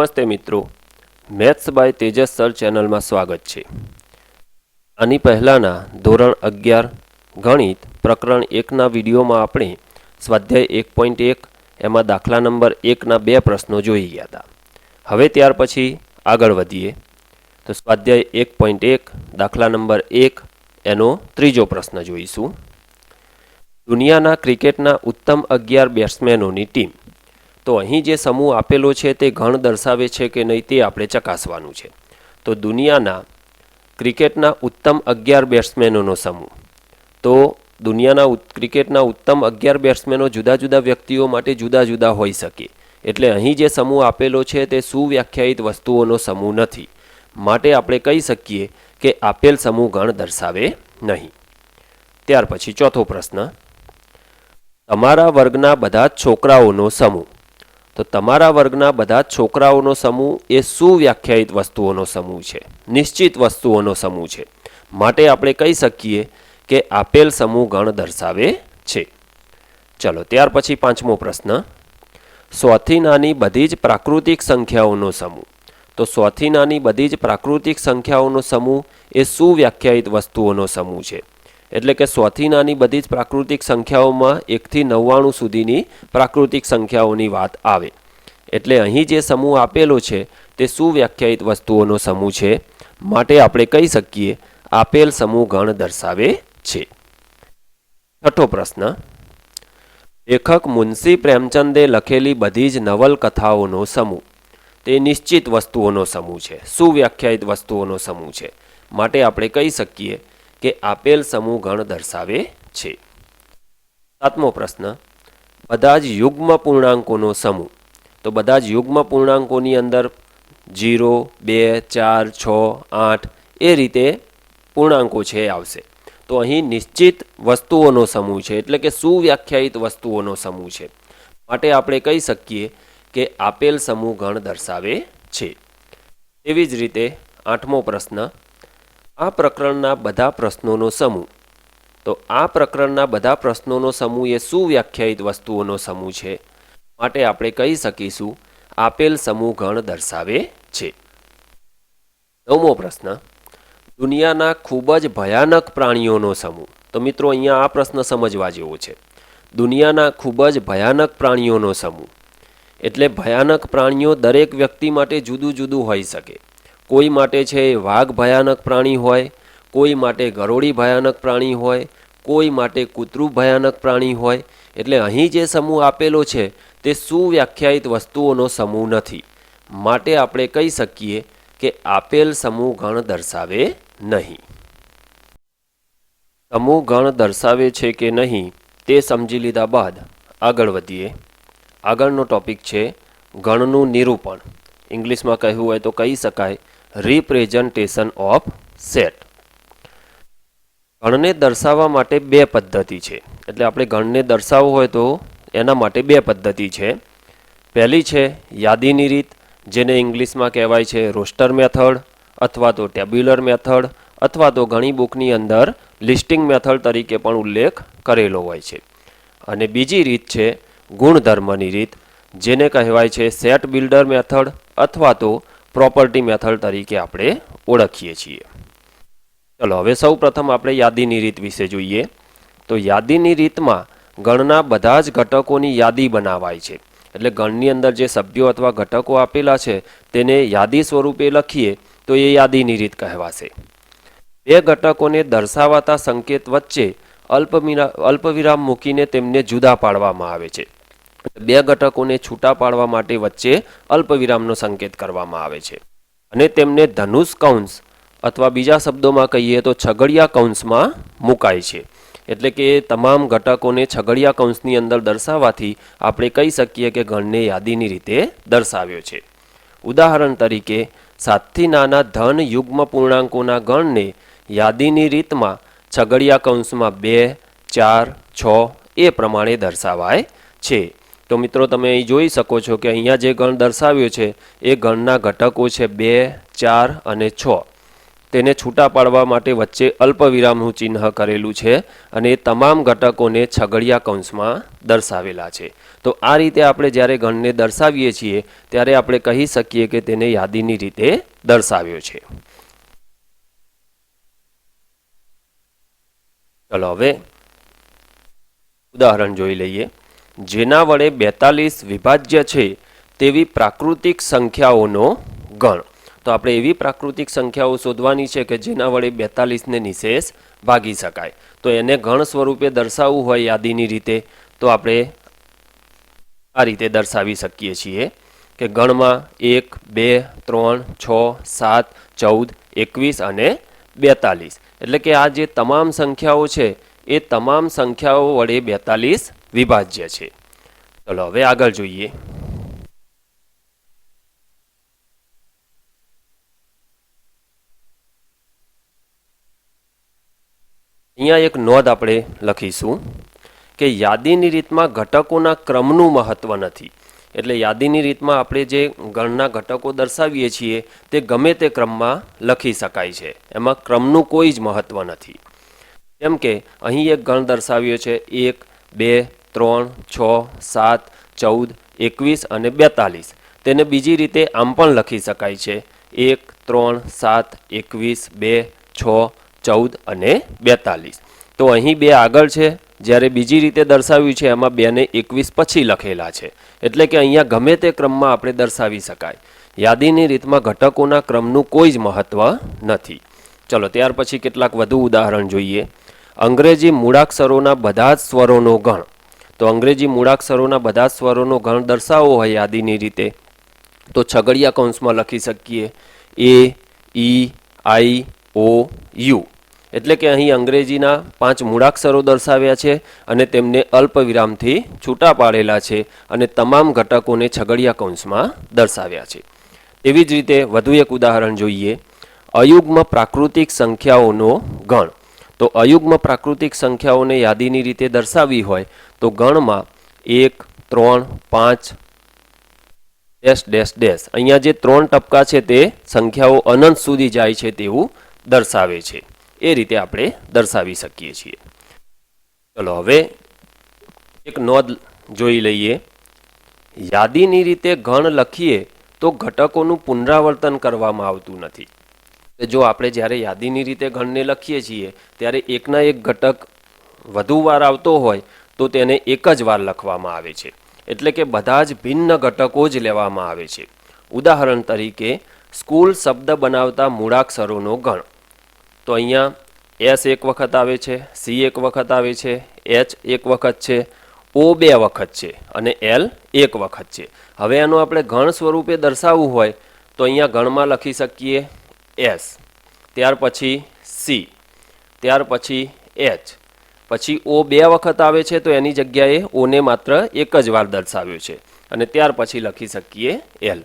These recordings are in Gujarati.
નમસ્તે મિત્રો. મેથ્સ બાય તેજસ સર ચેનલમાં સ્વાગત છે. આની પહેલાંના ધોરણ અગિયાર ગણિત પ્રકરણ એકના વિડીયોમાં આપણે સ્વાધ્યાય એક પોઈન્ટ એક એમાં દાખલા નંબર એકના બે પ્રશ્નો જોઈ ગયા હતા. હવે ત્યાર પછી આગળ વધીએ. તો સ્વાધ્યાય એક પોઈન્ટ એક, દાખલા નંબર એક, એનો ત્રીજો પ્રશ્ન જોઈશું. દુનિયાના ક્રિકેટના ઉત્તમ અગિયાર બેટ્સમેનોની ટીમ તો અહીં જે સમૂહ આપેલો છે તે ગણ દર્શાવે છે કે નહીં તે આપણે ચકાસવાનું છે. તો દુનિયાના ક્રિકેટના ઉત્તમ અગિયાર બેટ્સમેનોનો સમૂહ. તો દુનિયાના ક્રિકેટના ઉત્તમ અગિયાર બેટ્સમેનો જુદા જુદા વ્યક્તિઓ માટે જુદા જુદા હોઈ શકે. એટલે અહીં જે સમૂહ આપેલો છે તે સુવ્યાખ્યાયિત વસ્તુઓનો સમૂહ નથી. માટે આપણે કહી શકીએ કે આપેલ સમૂહ ગણ દર્શાવે નહીં. ત્યાર પછી ચોથો પ્રશ્ન. તમારા વર્ગના બધા જ છોકરાઓનો સમૂહ. તો તમારા વર્ગના બધા છોકરાઓનો સમૂહ એ સુવ્યાખ્યાયિત વસ્તુઓનો સમૂહ છે. નિશ્ચિત વસ્તુઓનો સમૂહ છે. માટે આપણે કહી શકીએ કે આપેલ સમૂહ ગણ દર્શાવે છે. ચલો, ત્યાર પછી પાંચમો પ્રશ્ન. સોથી નાની બધી જ પ્રાકૃતિક સંખ્યાઓનો સમૂહ. તો સોથી નાની બધી જ પ્રાકૃતિક સંખ્યાઓનો સમૂહ એ સુવ્યાખ્યાયિત વસ્તુઓનો સમૂહ છે. એટલે કે સોથી નાની બધી જ પ્રાકૃતિક સંખ્યાઓમાં એકથી નવ્વાણું સુધીની પ્રાકૃતિક સંખ્યાઓની વાત આવે. એટલે અહીં જે સમૂહ આપેલો છે, તે સુવ્યાખ્યાયિત વસ્તુઓનો સમૂહ છે. માટે આપણે કહી શકીએ, આપેલ સમૂહ ગણ દર્શાવે છે. છઠ્ઠો પ્રશ્ન. લેખક મુનશી પ્રેમચંદે લખેલી બધી જ નવલકથાઓનો સમૂહ. તે નિશ્ચિત વસ્તુઓનો સમૂહ છે. સુવ્યાખ્યાયિત વસ્તુઓનો સમૂહ છે. માટે આપણે કહી શકીએ કે આપેલ સમૂહ ગણ દર્શાવે છે. સાતમો પ્રશ્ન, બધા જ યુગ્મ પૂર્ણાંકોનો સમૂહ. તો બધા જ યુગ્મ પૂર્ણાંકોની અંદર જીરો, બે, ચાર, છ, આઠ એ રીતે પૂર્ણાંકો છે આવશે. તો અહીં નિશ્ચિત વસ્તુઓનો સમૂહ છે, એટલે કે સુવ્યાખ્યાયિત વસ્તુઓનો સમૂહ છે. માટે આપણે કહી શકીએ કે આપેલ સમૂહ ગણ દર્શાવે છે. એવી જ રીતે આઠમો પ્રશ્ન આ પ્રકરણના બધા પ્રશ્નોનો સમૂહ. તો આ પ્રકરણના બધા પ્રશ્નોનો સમૂહ એ સુવ્યાખ્યાયિત વસ્તુઓનો સમૂહ છે. માટે આપણે કહી શકીશું, આપેલ સમૂહ ગણ દર્શાવે છે. નવમો પ્રશ્ન. દુનિયાના ખૂબ જ ભયાનક પ્રાણીઓનો સમૂહ. તો મિત્રો, અહીંયા આ પ્રશ્ન સમજવા જેવો છે. દુનિયાના ખૂબ જ ભયાનક પ્રાણીઓનો સમૂહ. એટલે ભયાનક પ્રાણીઓ દરેક વ્યક્તિ માટે જુદું જુદું હોઈ શકે. કોઈ માટે છે એ વાઘ ભયાનક પ્રાણી હોય, કોઈ માટે ગરોળી ભયાનક પ્રાણી હોય, કોઈ માટે કૂતરું ભયાનક પ્રાણી હોય, એટલે અહીં જે સમૂહ આપેલો છે તે સુવ્યાખ્યાયિત વસ્તુઓનો સમૂહ નથી. માટે આપણે કહી શકીએ કે આપેલ સમૂહ ગણ દર્શાવે નહીં. સમૂહ ગણ દર્શાવે છે કે નહીં તે સમજી લીધા બાદ આગળ વધીએ. આગળનો ટોપિક છે ગણનું નિરૂપણ. ઇંગ્લિશમાં કહેવું હોય તો કહી શકાય રિપ્રેઝન્ટેશન ઓફ સેટ ગણને દર્શાવવા માટે બે પદ્ધતિ છે. એટલે આપણે ગણને દર્શાવવું હોય તો એના માટે બે પદ્ધતિ છે. પહેલી છે યાદીની રીત, જેને ઇંગ્લિશમાં કહેવાય છે રોસ્ટર મેથડ અથવા તો ટેબ્યુલર મેથડ અથવા તો ઘણી બુકની અંદર લિસ્ટિંગ મેથડ તરીકે પણ ઉલ્લેખ કરેલો હોય છે. અને બીજી રીત છે ગુણધર્મની રીત, જેને કહેવાય છે સેટ બિલ્ડર મેથડ અથવા તો પ્રોપર્ટી મેથડ તરીકે આપણે ઓળખીએ છીએ. ચલો, હવે સૌ પ્રથમ આપણે યાદીની રીત વિશે જોઈએ. તો યાદીની રીતમાં ગણના બધા જ ઘટકોની યાદી બનાવાય છે. એટલે ગણની અંદર જે સભ્યો અથવા ઘટકો આપેલા છે, તેને યાદી સ્વરૂપે લખીએ, તો એ યાદીની રીત કહેવાશે. બે ઘટકોને દર્શાવાતા સંકેત વચ્ચે અલ્પવિરા, અલ્પવિરામ મૂકીને તેમને જુદા પાડવામાં આવે છે. બે ઘટકોને છૂટા પાડવા માટે વચ્ચે અલ્પવિરામનો સંકેત કરવામાં આવે છે. અને તેમને ધનુષ કૌંસ અથવા બીજા શબ્દોમાં કહીએ તો છગડિયા કૌંસમાં મુકાય છે. એટલે કે તમામ ઘટકોને છગડિયા કૌંસની અંદર દર્શાવવાથી આપણે કહી શકીએ કે ગણને યાદીની રીતે દર્શાવ્યો છે. ઉદાહરણ તરીકે, સાતથી નાના ધન યુગ્મ પૂર્ણાંકોના ગણને યાદીની રીતમાં છગડિયા કૌંસમાં બે, ચાર, છ એ પ્રમાણે દર્શાવાય છે. તો મિત્રો તમે અહીં જોઈ શકો છો કે અહીંયા જે ગણ દર્શાવ્યો છે, એ ગણના ઘટકો છે બે, ચાર અને છ. તેને છૂટા પાડવા માટે વચ્ચે અલ્પવિરામનું ચિહ્ન કરેલું છે અને એ તમામ ઘટકોને છગડિયા કૌંસમાં દર્શાવેલા છે. તો આ રીતે આપણે જ્યારે ગણને દર્શાવીએ છીએ, ત્યારે આપણે કહી શકીએ કે તેને યાદીની રીતે દર્શાવ્યો છે. ચલો હવે ઉદાહરણ જોઈ લઈએ. જેના વડે બેતાલીસ વિભાજ્ય છે તેવી પ્રાકૃતિક સંખ્યાઓનો ગણ. તો આપણે એવી પ્રાકૃતિક સંખ્યાઓ શોધવાની છે કે જેના વડે બેતાલીસને નિશેષ ભાગી શકાય. તો એને ગણ સ્વરૂપે દર્શાવવું હોય યાદીની રીતે, તો આપણે આ રીતે દર્શાવી શકીએ છીએ કે ગણમાં એક, બે, ત્રણ, છ, સાત, ચૌદ, એકવીસ અને બેતાલીસ. એટલે કે આ જે તમામ સંખ્યાઓ છે, એ તમામ સંખ્યાઓ વડે બેતાલીસ વિભાજ્ય છે. ચલો, હવે આગળ જોઈએ. અહીંયા એક નોંધ આપણે લખીશું કે યાદીની રીતમાં ઘટકોના ક્રમનું મહત્વ નથી. એટલે યાદીની રીતમાં આપણે જે ગણના ઘટકો દર્શાવીએ છીએ, તે ગમે તે ક્રમમાં લખી શકાય છે. એમાં ક્રમનું કોઈ જ મહત્વ નથી. જેમ કે અહીં એક ગણ દર્શાવ્યો છે, એક, બે ત્રણ, છ, સાત, ચૌદ, એકવીસ અને બેતાલીસ. તેને બીજી રીતે આમ પણ લખી શકાય છે. એક, ત્રણ, સાત, એકવીસ, બે, છ, ચૌદ અને બેતાલીસ. તો અહીં બે આગળ છે. જ્યારે બીજી રીતે દર્શાવ્યું છે એમાં બેને એકવીસ પછી લખેલા છે. એટલે કે અહીંયા ગમે તે ક્રમમાં આપણે દર્શાવી શકાય. યાદીની રીતમાં ઘટકોના ક્રમનું કોઈ જ મહત્વ નથી. ચલો, ત્યાર પછી કેટલાક વધુ ઉદાહરણ જોઈએ. અંગ્રેજી મૂળાક્ષરોના બધા જ સ્વરોનો ગણ. તો અંગ્રેજી મૂળાક્ષરોના બધા સ્વરોનો ગણ દર્શાવવો હોય યાદીની રીતે. તો છગડિયા કૌંસમાં લખી શકીએ. A, E, I, O, U. એટલે કે અહીં અંગ્રેજીના પાંચ મૂળાક્ષરો દર્શાવ્યા છે અને તેમને અલ્પ વિરામથી છૂટા પાડેલા છે અને તમામ ઘટકોને છગડિયા કૌંસમાં દર્શાવ્યા છે. એવી જ રીતે વધુ એક ઉદાહરણ જોઈએ. અયુગ્મ પ્રાકૃતિક સંખ્યાઓનો ગણ તો અયુગ્મ પ્રાકૃતિક સંખ્યાઓને યાદીની રીતે દર્શાવવી હોય તો ગણમાં એક, ત્રણ, પાંચ, ડેશ ડેશ ડેશ. અહીંયા જે ત્રણ ટપકા છે તે સંખ્યાઓ અનંત સુધી જાય છે તેવું દર્શાવે છે. એ રીતે આપણે દર્શાવી શકીએ છીએ. ચલો હવે એક નોંધ જોઈ લઈએ. યાદીની રીતે ગણ લખીએ તો ઘટકોનું પુનરાવર્તન કરવામાં આવતું નથી. જો આપણે જ્યારે યાદીની રીતે ગણને લખીએ છીએ, ત્યારે એકના એક ઘટક વધુ વાર આવતો હોય, તો તેને એક જ વાર લખવામાં આવે છે. એટલે કે બધા જ ભિન્ન ઘટકો જ લેવામાં આવે છે. ઉદાહરણ તરીકે, સ્કૂલ શબ્દ બનાવતા મૂળાક્ષરોનો ગણ. તો અહીંયા, એસ એક વખત આવે છે, સી એક વખત આવે છે, એચ એક વખત છે, ઓ બે વખત છે, અને એલ એક વખત છે. હવે આનું આપણે ગણ સ્વરૂપે દર્શાવવું હોય, તો અહીંયા ગણમાં લખી શકીએ એસ. ત્યાર પછી સી. ત્યાર પછી એચ. પછી ઓ બે વખત આવે છે, તો એની જગ્યાએ ઓને માત્ર એક જ વાર દર્શાવ્યો છે. અને ત્યાર પછી લખી શકીએ એલ.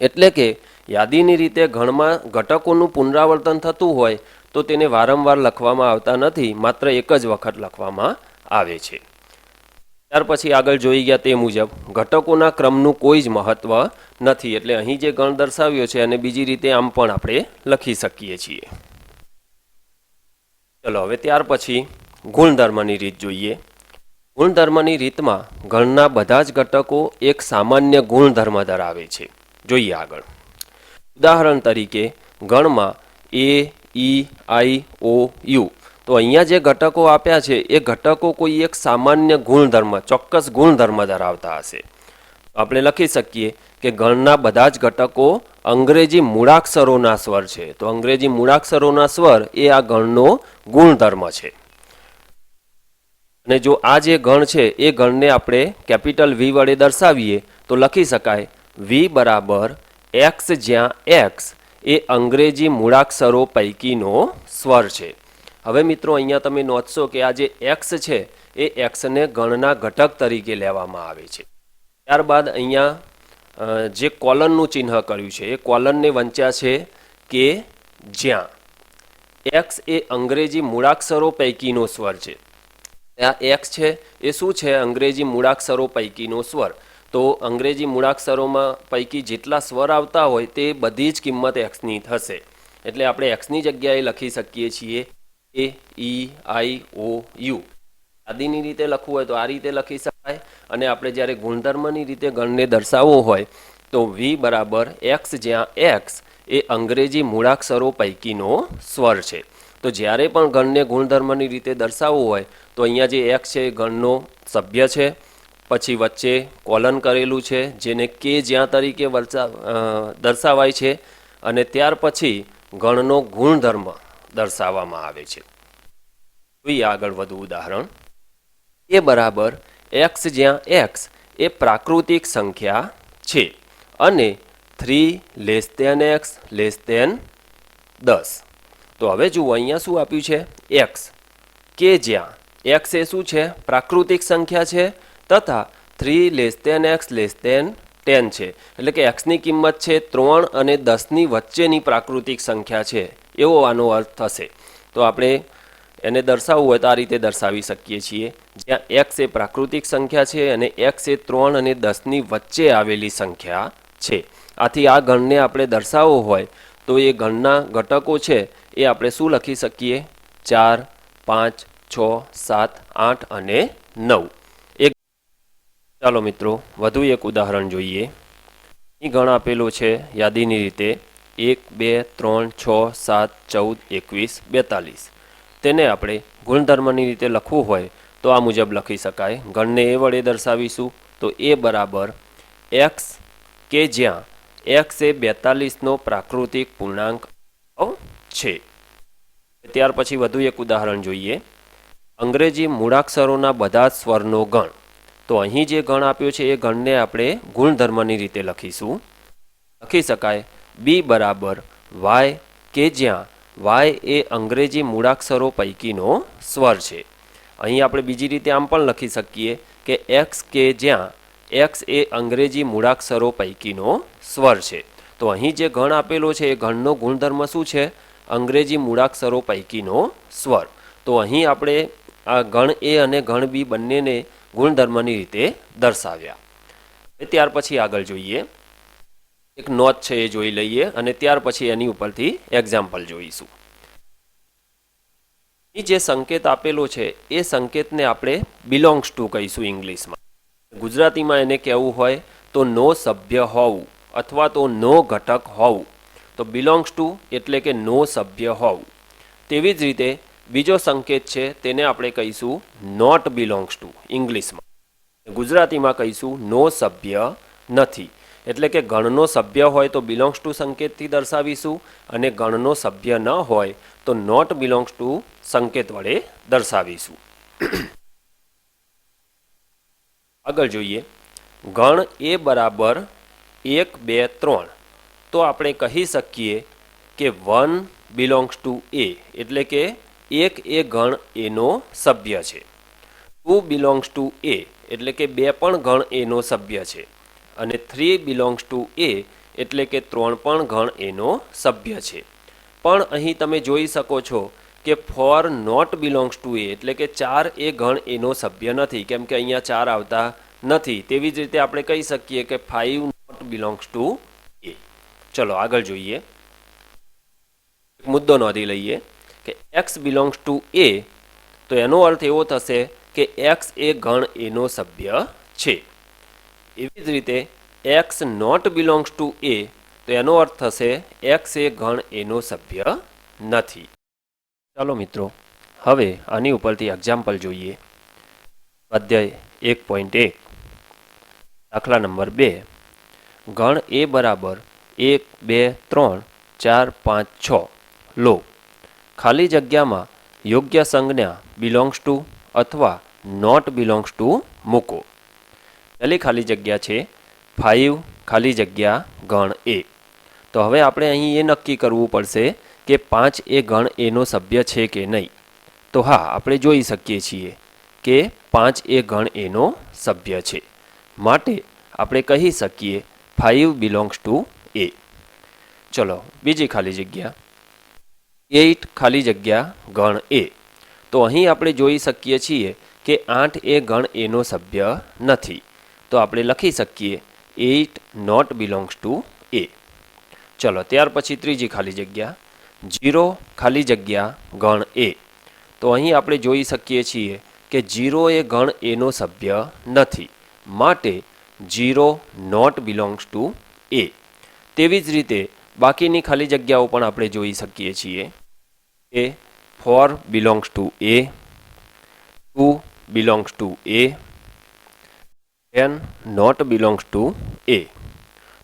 એટલે કે યાદીની રીતે ગણમાં ઘટકોનું પુનરાવર્તન થતું હોય, તો તેને વારંવાર લખવામાં આવતા નથી, માત્ર એક જ વખત લખવામાં આવે છે. ત્યાર પછી આગળ જોઈ ગયા તે મુજબ, ઘટકોના ક્રમનું કોઈ જ મહત્વ નથી. એટલે અહીં જે ગણ દર્શાવ્યો છે અને બીજી રીતે આમ પણ આપણે લખી શકીએ છીએ. ચલો, હવે ત્યાર પછી ગુણધર્મની રીત જોઈએ. ગુણધર્મની રીતમાં ગણના બધા જ ઘટકો એક સામાન્ય ગુણધર્મ ધરાવે છે. જોઈએ આગળ. ઉદાહરણ તરીકે, ગણમાં એ ઈ આઈ ઓ યુ તો અહીંયા જે ઘટકો આપ્યા છે, એ ઘટકો કોઈ એક સામાન્ય ગુણધર્મ, ચોક્કસ ગુણધર્મ ધરાવતા હશે. આપણે લખી શકીએ કે ગણના બધા જ ઘટકો અંગ્રેજી મૂળાક્ષરોના સ્વર છે. તો અંગ્રેજી મૂળાક્ષરોના સ્વર એ આ ગણનો ગુણધર્મ છે. અને જો આ જે ગણ છે, એ ગણને આપણે કેપિટલ વી વડે દર્શાવીએ, તો લખી શકાય વી બરાબર એક્સ જ્યાં એક્સ એ અંગ્રેજી મૂળાક્ષરો પૈકીનો સ્વર છે. હવે મિત્રો, અહીંયા તમે નોંધશો કે આ જે એક્સ છે, એ એક્સને ગણના ઘટક તરીકે લેવામાં આવે છે. ત્યારબાદ અહીંયા જે કોલનનું ચિહ્ન કર્યું છે, એ કોલનને વંચ્યા છે કે જ્યાં. એક્સ એ અંગ્રેજી મૂળાક્ષરો પૈકીનો સ્વર છે. આ એક્સ છે, એ શું છે? અંગ્રેજી મૂળાક્ષરો પૈકીનો સ્વર. તો અંગ્રેજી મૂળાક્ષરોમાં પૈકી જેટલા સ્વર આવતા હોય, તે બધી જ કિંમત એક્સની થશે. એટલે આપણે એક્સની જગ્યાએ લખી શકીએ છીએ એ ઈ આઈ ઓ યુ આદિની રીતે લખવું હોય તો આ રીતે લખી શકાય. અને આપણે જ્યારે ગુણધર્મની રીતે ગણને દર્શાવવો હોય તો વી બરાબર એક્સ જ્યાં એક્સ એ અંગ્રેજી મૂળાક્ષરો પૈકીનો સ્વર છે. તો જ્યારે પણ ગણને ગુણધર્મની રીતે દર્શાવવું હોય તો અહીંયા જે એક્સ છે એ ગણનો સભ્ય છે. પછી વચ્ચે કોલન કરેલું છે, જેને કે જ્યાં તરીકે દર્શાવાય છે. અને ત્યાર પછી ગણનો ગુણધર્મ. દર્શાવવામાં આવે છે. જોઈએ આગળ વધુ ઉદાહરણ. એ બરાબર એક્સ જ્યાં એક્સ એ પ્રાકૃતિક સંખ્યા છે અને three less than x less than દસ. તો હવે જુઓ અહીંયા શું આપ્યું છે? એક્સ કે જ્યાં એક્સ એ શું છે? પ્રાકૃતિક સંખ્યા છે તથા three less than x less than ten છે. એટલે કે એક્સની કિંમત છે ત્રણ અને દસની વચ્ચેની પ્રાકૃતિક સંખ્યા છે. એવો આનો અર્થ થશે. તો આપણે એને દર્શાવવું હોય તો આ રીતે દર્શાવી શકીએ છીએ. જ્યાં એક્સ એ પ્રાકૃતિક સંખ્યા છે અને એક્સ એ ત્રણ અને દસની વચ્ચે આવેલી સંખ્યા છે. આથી આ ગણને આપણે દર્શાવવો હોય તો એ ગણના ઘટકો છે એ આપણે શું લખી શકીએ? ચાર, પાંચ, છ, સાત, આઠ અને નવ. એક ચાલો મિત્રો, વધુ એક ઉદાહરણ જોઈએ. અહીં ગણ આપેલો છે યાદીની રીતે. એક, બે, ત્રણ, છ, સાત, ચૌદ, એકવીસ, બેતાલીસ. તેને આપણે ગુણધર્મની રીતે લખવું હોય તો આ મુજબ લખી શકાય. ગણને એ વડે દર્શાવીશું તો એ બરાબર એક્સ કે જ્યાં એક્સ એ બેતાલીસનો પ્રાકૃતિક પૂર્ણાંક છે. ત્યાર પછી વધુ એક ઉદાહરણ જોઈએ. અંગ્રેજી મૂળાક્ષરોના બધા સ્વરનો ગણ. તો અહીં જે ગણ આપ્યો છે એ ગણને આપણે ગુણધર્મની રીતે લખીશું. લખી શકાય બી બરાબર વાય કે જ્યાં વાય એ અંગ્રેજી મૂળાક્ષરો પૈકીનો સ્વર છે. અહીં આપણે બીજી રીતે આમ પણ લખી શકીએ કે એક્સ કે જ્યાં એક્સ એ અંગ્રેજી મૂળાક્ષરો પૈકીનો સ્વર છે. તો અહીં જે ઘણ આપેલો છે એ ઘણનો ગુણધર્મ શું છે? અંગ્રેજી મૂળાક્ષરો પૈકીનો સ્વર. તો અહીં આપણે આ ગણ એ અને ગણ બી બંનેને ગુણધર્મની રીતે દર્શાવ્યા. ત્યાર પછી આગળ જોઈએ. એક નોંધ છે એ જોઈ લઈએ અને ત્યાર પછી એની ઉપરથી એક્ઝામ્પલ જોઈશું. જે સંકેત આપેલો છે, એ સંકેતને આપણે બિલોંગ્સ ટુ કહીશું ઇંગ્લિશમાં. ગુજરાતીમાં એને કહેવું હોય તો નો સભ્ય હોવું અથવા તો નો ઘટક હોવું તો બિલોંગ્સ ટુ એટલે કે નો સભ્ય હોવું તેવી જ રીતે બીજો સંકેત છે, તેને આપણે કહીશું નોટ બિલોંગ્સ ટુ ઇંગ્લિશમાં. ગુજરાતીમાં કહીશું નો સભ્ય નથી. એટલે કે ગણનો સભ્ય હોય તો બિલોંગ્સ ટુ સંકેતથી દર્શાવીશું અને ગણનો સભ્ય ન હોય તો નોટ બિલોંગ્સ ટુ સંકેત વડે દર્શાવીશું. આગળ જોઈએ. ગણ એ બરાબર એક, બે, ત્રણ. તો આપણે કહી શકીએ કે વન બિલોંગ્સ ટુ એ, એટલે કે એક એ ગણ એનો સભ્ય છે. ટુ બિલોંગ્સ ટુ એ, એટલે કે બે પણ ગણ એનો સભ્ય છે. અને થ્રી બિલોંગ્સ ટુ એ એટલે કે ત્રણ પણ ગણ એનો સભ્ય છે. પણ અહીં તમે જોઈ શકો છો કે four not belongs to A એટલે કે ચાર એ ગણ એનો સભ્ય નથી. કેમ કે અહીંયા ચાર આવતા નથી. તેવી જ રીતે આપણે કહી શકીએ કે five not belongs to A ચલો આગળ જોઈએ. મુદ્દો નોંધી લઈએ કે એક્સ બિલોંગ્સ ટુ એ તો એનો અર્થ એવો થશે કે એક્સ એ ગણ એનો સભ્ય છે. એવી જ રીતે x not belongs to A તો એનો અર્થ થશે એક્સ એ ગણ એનો સભ્ય નથી. ચાલો મિત્રો, હવે આની ઉપરથી એક્ઝામ્પલ જોઈએ. સ્વાધ્યાય એક પોઈન્ટ એક. દાખલા નંબર બે. ગણ એ બરાબર એક, બે, ત્રણ, ચાર, પાંચ, છ. લો. ખાલી જગ્યામાં યોગ્ય સંજ્ઞા બિલોંગ્સ ટુ અથવા નોટ બિલોંગ્સ ટુ મૂકો. પહેલી ખાલી જગ્યા છે ફાઇવ ખાલી જગ્યા ગણ એ તો હવે આપણે અહીં એ નક્કી કરવું પડશે કે પાંચ એ ગણ એનો સભ્ય છે કે નહીં. તો હા, આપણે જોઈ શકીએ છીએ કે પાંચ એ ગણ એનો સભ્ય છે. માટે આપણે કહી શકીએ ફાઇવ બિલોંગ્સ ટુ એ ચલો, બીજી ખાલી જગ્યા. એઇટ ખાલી જગ્યા ગણ એ તો અહીં આપણે જોઈ શકીએ છીએ કે આઠ એ ગણ એનો સભ્ય નથી. તો આપણે લખી શકીએ eight not belongs to A ચલો, ત્યાર પછી ત્રીજી ખાલી જગ્યા જીરો ખાલી જગ્યા ગણ એ તો અહીં આપણે જોઈ શકીએ છીએ કે જીરો એ ગણ એનો સભ્ય નથી. માટે zero not belongs to A તેવી જ રીતે બાકીની ખાલી જગ્યાઓ પણ આપણે જોઈ શકીએ છીએ. એ four belongs to A two belongs to A ten not belongs to A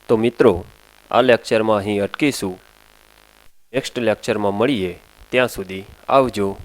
તો મિત્રો, આ લેક્ચરમાં અહીં અટકીશું. નેક્સ્ટ લેક્ચરમાં મળીએ. ત્યાં સુધી આવજો.